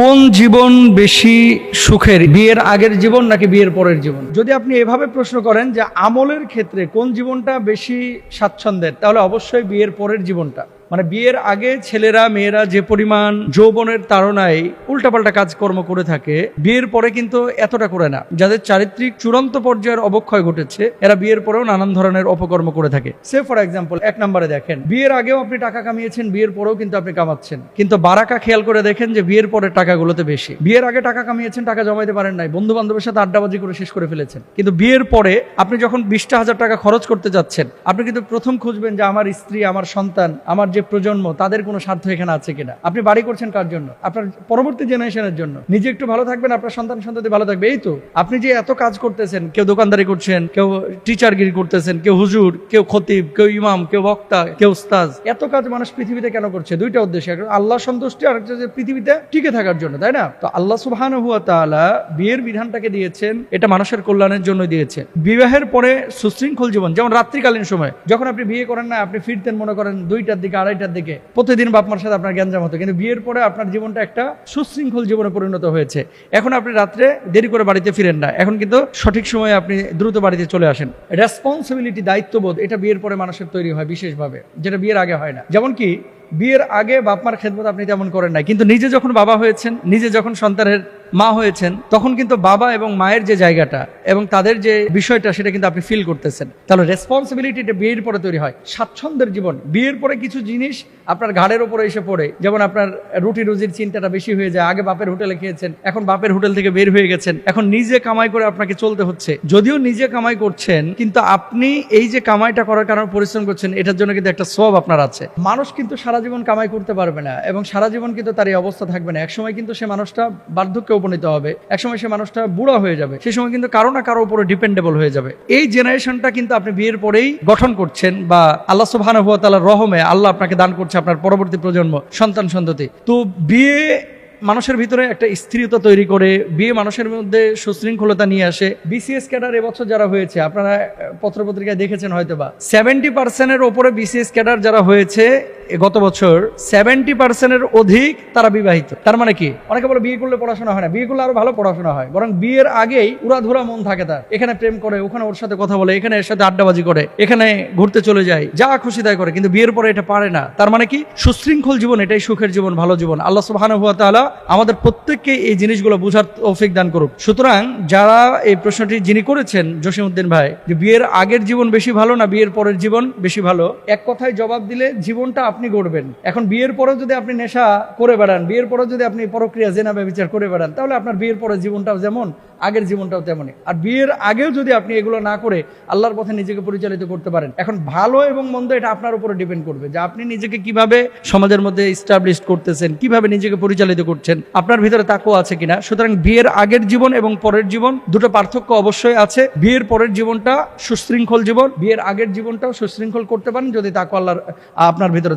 কোন জীবন বেশি সুখের? বিয়ের আগের জীবন নাকি বিয়ের পরের জীবন? যদি আপনি এভাবে প্রশ্ন করেন যে আমলের ক্ষেত্রে কোন জীবনটা বেশি স্বাচ্ছন্দ্যের, তাহলে অবশ্যই বিয়ের পরের জীবনটা। মানে বিয়ের আগে ছেলেরা, মেয়েরা যে পরিমাণ যৌবনের তাড়নায় উল্টাপাল্টা কাজকর্ম করে থাকে, বিয়ের পরে কিন্তু এতটা করে না। যাদের চারিত্রিক চূড়ান্ত পর্যায়ের অবক্ষয় ঘটেছে, এরা বিয়ের পরেও নানান ধরনের অপকর্ম করে থাকে। সে, ফর এক্সাম্পল এক নম্বরে দেখেন, বিয়ের আগেও আপনি টাকা কামিয়েছেন, বিয়ের পরেও কিন্তু আপনি কামাচ্ছেন। কিন্তু বারাকা খেয়াল করে দেখেন যে বিয়ের পরের টাকাগুলোতে বেশি। বিয়ের আগে টাকা কামিয়েছেন, টাকা জমাইতে পারেন নাই বন্ধু বান্ধবের সাথে আড্ডাবাজি করে শেষ করে ফেলেছেন। কিন্তু বিয়ের পরে আপনি যখন বিশটা হাজার টাকা খরচ করতে যাচ্ছেন, আপনি কিন্তু প্রথম খুঁজবেন যে আমার স্ত্রী, আমার সন্তান, আমার যে প্রজন্ম, তাদের কোনো স্বার্থ এখানে আছে কিনা? আপনি বাড়ি করছেন কার জন্য? আপনার পরবর্তী জেনারেশনের জন্য। নিজে একটু ভালো থাকবেন, আপনার সন্তান সন্ততি ভালো থাকবে। এই তো, আপনি যে এত কাজ করতেছেন, কেউ দোকানদারি করছেন, কেউ টিচারগিরি করতেছেন, কেউ হুজুর, কেউ খতিব, কেউ ইমাম, কেউ বক্তা, কেউ উস্তাজ, এত কাজ মানুষ পৃথিবীতে কেন করছে? দুইটা উদ্দেশ্য। আল্লাহ সন্তুষ্টি আর একটা যে পৃথিবীতে টিকে থাকার জন্য, তাই না? তো আল্লাহ সুবহান হুয়া তাআলা বিয়ের বিধানটাকে দিয়েছেন, এটা মানুষের কল্যাণের জন্য দিয়েছেন। বিবাহের পরে সুশৃঙ্খল জীবন, যেমন রাত্রিকালীন সময়, যখন আপনি বিয়ে করেন না, আপনি ফিরতেন মনে করেন দুইটার দিকে আড়াইটার দিকে। প্রতিদিন বাপমার সাথে আপনার গ্যাঞ্জাম হতো। কিন্তু বিয়ের পরে আপনার জীবনটা একটা সুশৃঙ্খল জীবনে পরিণত হয়েছে। এখন আপনি রাত্রে দেরি করে বাড়িতে ফিরেন না। এখন কিন্তু সঠিক সময়ে আপনি দ্রুত বাড়িতে চলে আসেন। রেসপন্সিবিলিটি দায়িত্ববোধ, এটা বিয়ের পরে মানুষের তৈরি হয় বিশেষভাবে। যেটা বিয়ের আগে হয় না। যেমন কি, বিয়ের আগে বাপমার খেদমত আপনি তেমন করেন নাই। কিন্তু নিজে যখন বাবা হয়েছেন, নিজে যখন সন্তানের মা হয়েছেন, তখন কিন্তু বাবা এবং মায়ের যে জায়গাটা এবং তাদের যে বিষয়টা, সেটা কিন্তু আপনি ফিল করতেছেন। তাহলে রেসপন্সিবিলিটিটা বিয়ের পরে তৈরি হয়। স্বাচ্ছন্দ্যের জীবন। বিয়ের পরে কিছু জিনিস আপনার ঘাড়ের উপরে এসে পড়ে। যেমন আপনার রুটি রুজির চিন্তাটা বেশি হয়ে যায়। আগে বাপের হোটেলে খেয়েছেন, এখন বাপের হোটেল থেকে বের হয়ে গেছেন। এখন নিজে কামাই করে আপনাকে চলতে হচ্ছে। যদিও নিজে কামাই করছেন, কিন্তু আপনি এই যে কামাইটা করার কারণে পরিশ্রম করছেন, এটার জন্য কিন্তু একটা সব আপনার আছে। মানুষ কিন্তু সারা জীবন কামাই করতে পারবে না এবং সারা জীবন কিন্তু তার এই অবস্থা থাকবে না। একসময় কিন্তু সে মানুষটা বার্ধক্যে উপনীত হবে। একসময় সে মানুষটা বুড়া হয়ে যাবে। সে সময় কিন্তু কারও না কারও উপরে ডিপেন্ডেবল হয়ে যাবে। এই জেনারেশনটা কিন্তু আপনি বিয়ের পরেই গঠন করছেন বা আল্লাহ তাআলার রহমে আল্লাহ আপনাকে দান করছে আপনার পরবর্তী প্রজন্ম, সন্তান, সন্ততি। তো বিয়ে মানুষের ভিতরে একটা স্থিরতা তৈরি করে, বিয়ে মানুষের মধ্যে সুশৃঙ্খলতা নিয়ে আসে। বিসিএস ক্যাডার এবছর যারা হয়েছে, আপনারা পত্রপত্রিকায় দেখেছেন হয়তো বা সেভেন্টি পার্সেন্টের ওপরে বিসিএস ক্যাডার যারা হয়েছে গত বছর সেভেন্টি পার্সেন্টের অধিক তারা বিবাহিত। তার মানে কি? অনেকে বলে বিয়ে করলে পড়াশোনা হয় না। বিয়ে করলে আরও ভালো পড়াশোনা হয়। বরং বিয়ের আগেই উড়াধুরা মন থাকে তার। এখানে প্রেম করে, ওখানে ওর সাথে কথা বলে, এখানে এর সাথে আড্ডাবাজি করে, এখানে ঘুরতে চলে যায়, যা খুশি তাই করে। কিন্তু বিয়ের পরে এটা পারে না। তার মানে কি? সুশৃঙ্খল জীবন, এটাই সুখের জীবন, ভালো জীবন। আল্লাহ সুবহানাহু ওয়া তাআলা আমাদের প্রত্যেককে এই জিনিসগুলো বোঝার তৌফিক দান করুক। সুতরাং যারা এই প্রশ্নটি যিনি করেছেন জসিমউদ্দিন ভাই, যে বিয়ের আগের জীবন বেশি ভালো না বিয়ের পরের জীবন বেশি ভালো, এক কথায় জবাব দিলে জীবনটা আপনি গড়বেন। এখন বিয়ের পরেও যদি আপনি নেশা করে বেড়ান, বিয়ের পরেও যদি আপনি পরক্রিয়া জেনা বিচার করে বেড়ান, তাহলে আপনার বিয়ের পরের জীবনটাও যেমন, আগের জীবনটাও তেমনই। আর বিয়ের আগেও যদি আপনি এগুলো না করে আল্লাহর পথে নিজেকে পরিচালিত করতে পারেন, এখন ভালো এবং মন্দ এটা আপনার উপরে ডিপেন্ড করবে যে আপনি নিজেকে কীভাবে সমাজের মধ্যে ইস্টাবলিশ করতেছেন, কীভাবে নিজেকে পরিচালিত করছেন, আপনার ভিতরে তাকও আছে কিনা। সুতরাং বিয়ের আগের জীবন এবং পরের জীবন দুটো পার্থক্য অবশ্যই আছে। বিয়ের পরের জীবনটা সুশৃঙ্খল জীবন, বিয়ের আগের জীবনটাও সুশৃঙ্খল করতে পারেন যদি তাকও আল্লাহর, আপনার ভিতরে